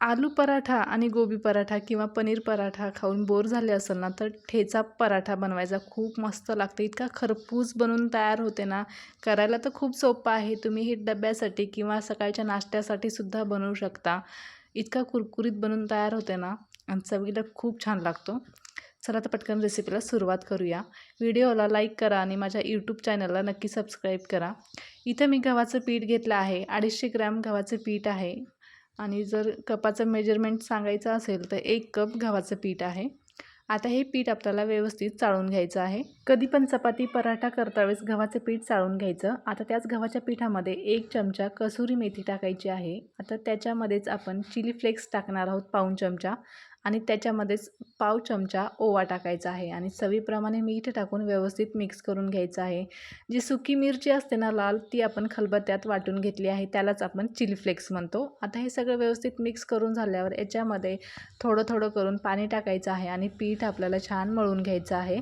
आलू पराठा आणि गोबी पराठा किंवा पनीर पराठा खाऊन बोर झाले असेल ना तर ठेचा पराठा बनवायचा. खूप मस्त लागते. इतका खरपूस बनून तयार होते ना करायला तर खूप सोपं आहे. तुम्ही हे डब्यासाठी किंवा सकाळच्या नाश्त्यासाठी सुद्धा बनवू शकता. इतका कुरकुरीत बनून तयार होते ना आणि चवीला खूप छान लागतो. चला तर पटकन रेसिपीला सुरुवात करूया. व्हिडिओला लाईक करा आणि माझ्या यूट्यूब चॅनलला नक्की सबस्क्राईब करा. इथं मी गव्हाचं पीठ घेतलं आहे. अडीचशे ग्रॅम गव्हाचं पीठ आहे. आणि जर कपाचं मेजरमेंट सांगायचं असेल तर एक कप गव्हाचं पीठ आहे. आता हे पीठ आपल्याला व्यवस्थित चाळून घ्यायचं आहे. कधी पण चपाती पराठा करता वेळेस गव्हाचं पीठ चाळून घ्यायचं. आता त्याच गव्हाच्या पिठामध्ये एक चमचा कसुरी मेथी टाकायची आहे. आता त्याच्यामध्येच आपण चिली फ्लेक्स टाकणार आहोत पाऊण चमचा. आणि त्याच्यामध्येच पाव चमचा ओवा टाकायचा आहे आणि चवीप्रमाणे मीठ टाकून व्यवस्थित मिक्स करून घ्यायचं आहे. जी सुकी मिरची असते ना लाल ती आपण खलबत्त्यात वाटून घेतली आहे त्यालाच आपण चिली फ्लेक्स म्हणतो. आता हे सगळं व्यवस्थित मिक्स करून झाल्यावर याच्यामध्ये थोडं थोडं करून पाणी टाकायचं आहे आणि पीठ आपल्याला छान मळून घ्यायचं आहे.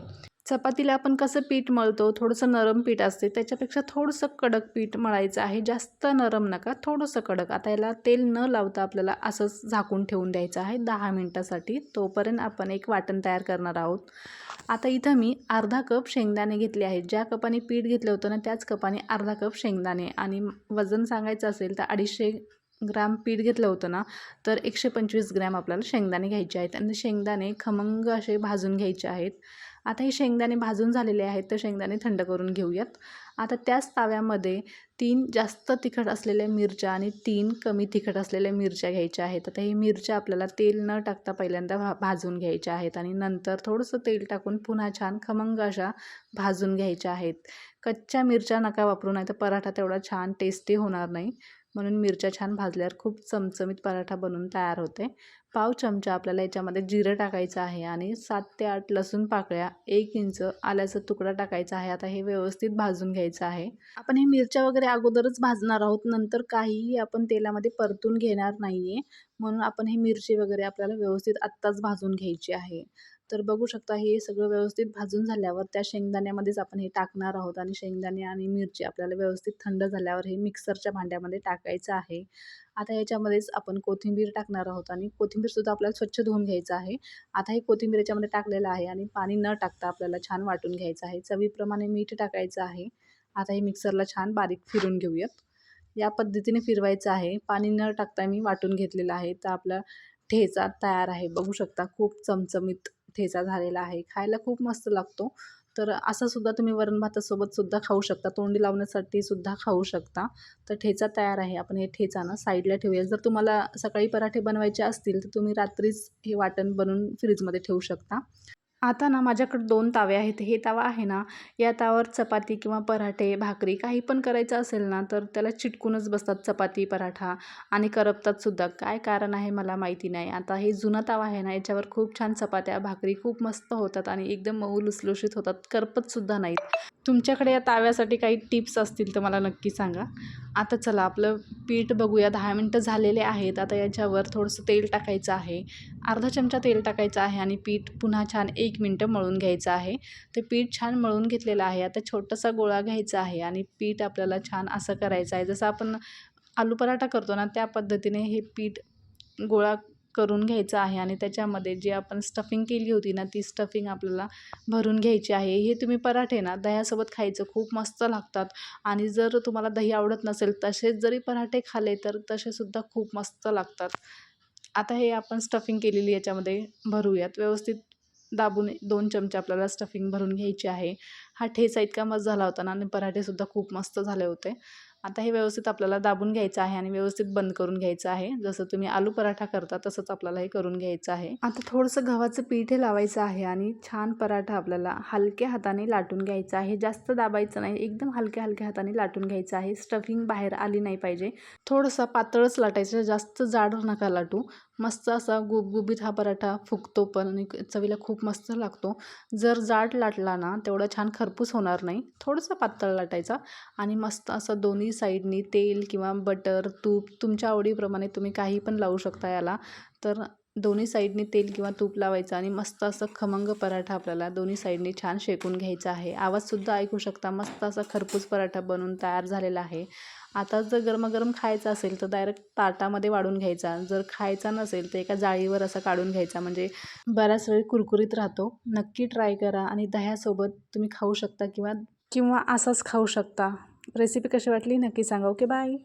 चपातीला आपण कसं पीठ मळतो? थोडंसं नरम पीठ असते. त्याच्यापेक्षा थोडंसं कडक पीठ मळायचं आहे. जास्त नरम नका थोडंसं कडक. आता याला तेल न लावता आपल्याला असंच झाकून ठेवून द्यायचं आहे. दहा मिनटासाठी. तोपर्यंत आपण एक वाटण तयार करणार आहोत. आता इथं मी अर्धा कप शेंगदाणे घेतले आहेत. ज्या कपाने पीठ घेतलं होतं ना त्याच कपाने अर्धा कप शेंगदाणे. आणि वजन सांगायचं असेल तर अडीचशे ग्राम पीठ घेतलं होतं ना तर एकशे पंचवीस ग्रॅम आपल्याला शेंगदाणे घ्यायचे आहेत. आणि शेंगदाणे खमंग असे भाजून घ्यायचे आहेत. आता हे शेंगदाणे भाजून झालेले आहेत तर शेंगदाणे थंड करून घेऊयात. आता त्याच ताव्यामध्ये तीन जास्त तिखट असलेल्या मिरच्या आणि तीन कमी तिखट असलेल्या मिरच्या घ्यायच्या आहेत. आता ही मिरच्या आपल्याला तेल न टाकता पहिल्यांदा भा भाजून घ्यायच्या आहेत आणि नंतर थोडंसं तेल टाकून पुन्हा छान खमंग अशा भाजून घ्यायच्या आहेत. कच्च्या मिरच्या नका वापरू नाही तर पराठा तेवढा छान टेस्टी होणार नाही. म्हणून मिरच्या छान भाजल्यावर खूप चमचमीत पराठा बनून तयार होते. पाव चमचा आपल्याला याच्यामध्ये जिरं टाकायचं आहे आणि सात ते आठ लसूण पाकळ्या एक इंच आल्याचा तुकडा टाकायचा आहे. आता हे व्यवस्थित भाजून घ्यायचं आहे. आपण हे मिरच्या वगैरे अगोदरच भाजणार आहोत नंतर काहीही आपण तेलामध्ये परतून घेणार नाही आहे म्हणून आपण हे मिरची वगैरे आपल्याला व्यवस्थित आत्ताच भाजून घ्यायची आहे. तर बघू शकता हे सगळं व्यवस्थित भाजून झाल्यावर त्या शेंगदाण्यामध्येच आपण हे टाकणार आहोत आणि शेंगदाणे आणि मिरची आपल्याला व्यवस्थित थंड झाल्यावर हे मिक्सरच्या भांड्यामध्ये टाकायचं आहे. आता याच्यामध्येच आपण कोथिंबीर टाकणार आहोत आणि कोथिंबीरसुद्धा आपल्याला स्वच्छ धुवून घ्यायचं आहे. आता हे कोथिंबीर याच्यामध्ये टाकलेलं आहे आणि पाणी न टाकता आपल्याला छान वाटून घ्यायचं आहे. चवीप्रमाणे मीठ टाकायचं आहे. आता हे मिक्सरला छान बारीक फिरून घेऊयात. या पद्धतीने फिरवायचं आहे. पाणी न टाकता मी वाटून घेतलेलं आहे. तर आपला ठेचा तयार आहे. बघू शकता खूप चमचमीत ठेचा झालेला आहे. खायला खूप मस्त लागतो. तर असं सुद्धा तुम्ही वरण भातासोबत सुद्धा खाऊ शकता. तोंडी लावण्यासाठी सुद्धा खाऊ शकता. तर ठेचा तयार आहे. आपण हे ठेचा ना साईडला ठेवूया. जर तुम्हाला सकाळी पराठे बनवायचे असतील तर तुम्ही रात्रीच हे वाटण बनवून फ्रीजमध्ये ठेवू शकता. आता ना माझ्याकडे दोन तावे आहेत. हे तावा आहे ना या तावावर चपाती किंवा पराठे भाकरी काही पण करायचं असेल ना तर त्याला चिटकूनच बसतात चपाती पराठा आणि करपतात सुद्धा. काय कारण आहे मला माहिती नाही. आता हे जुना तावा आहे ना याच्यावर खूप छान चपात्या भाकरी खूप मस्त होतात आणि एकदम मऊ लुसलुशीत होतात. करपतसुद्धा नाहीत. तुमच्याकडे या ताव्यासाठी काही टिप्स असतील तर मला नक्की सांगा. आता चला आपलं पीठ बघूया. दहा मिनटं झालेले आहेत. आता याच्यावर थोडंसं तेल टाकायचं आहे. अर्धा चमचा तेल टाकायचं आहे आणि पीठ पुन्हा छान एक मिनटं मळून घ्यायचं आहे. ते पीठ छान मळून घेतलेलं आहे. आता छोटासा गोळा घ्यायचा आहे आणि पीठ आपल्याला छान असं करायचं आहे. जसं आपण आलू पराठा करतो ना त्या पद्धतीने हे पीठ गोळा करून घ्यायचं आहे आणि त्याच्यामध्ये जी आपण स्टफिंग केली होती ना ती स्टफिंग आपल्याला भरून घ्यायची आहे. हे तुम्ही पराठे ना दह्यासोबत खायचं खूप मस्त लागतात. आणि जर तुम्हाला दही आवडत नसेल तसेच जरी पराठे खाले तर तसेसुद्धा खूप मस्त लागतात. आता हे आपण स्टफिंग केलेली याच्यामध्ये भरूयात. व्यवस्थित दाबून दोन चमचे आपल्याला स्टफिंग भरून घ्यायची आहे. हा ठेचा इतका मस्त झाला होता ना आणि पराठेसुद्धा खूप मस्त झाले होते. आता हे व्यवस्थित आपल्याला दाबून घ्यायचं आहे आणि व्यवस्थित बंद करून घ्यायचं आहे. जसं तुम्ही आलू पराठा करता तसंच आपल्याला हे करून घ्यायचं आहे. आता थोडंसं गव्हाचं पीठ हे लावायचं आहे आणि छान पराठा आपल्याला हलक्या हाताने लाटून घ्यायचा आहे. जास्त दाबायचं नाही एकदम हलक्या हलक्या हाताने लाटून घ्यायचं आहे. स्टफिंग बाहेर आली नाही पाहिजे. थोडंसं पातळच लाटायचं जास्त जाड नका लाटू. मस्त असा गुबगुबीत हा पराठा फुगतो पण आणि चवीला खूप मस्त लागतो. जर जाड लाटला ना तेवढं छान खरपूस होणार नाही. थोडंसं पातळ लाटायचा आणि मस्त असं दोन्ही साईडनी तेल किंवा बटर तूप तुमच्या आवडीप्रमाणे तुम्ही काही पण लावू शकता याला. तर दोन्ही साईडने तेल किंवा तूप लावायचं आणि मस्त असं खमंग पराठा आपल्याला दोन्ही साईडने छान शेकून घ्यायचा आहे. आवाजसुद्धा ऐकू शकता मस्त असा खरपूस पराठा बनून तयार झालेला आहे. आता जर गरमागरम खायचा असेल तर डायरेक्ट ताटामध्ये वाढून घ्यायचा. जर खायचा नसेल तर एका जाळीवर असा काढून घ्यायचा. म्हणजे बराच वेळ कुरकुरीत राहतो. नक्की ट्राय करा आणि दह्यासोबत तुम्ही खाऊ शकता किंवा किंवा असाच खाऊ शकता. रेसिपी कशी वाटली नक्की सांगा. Okay bye.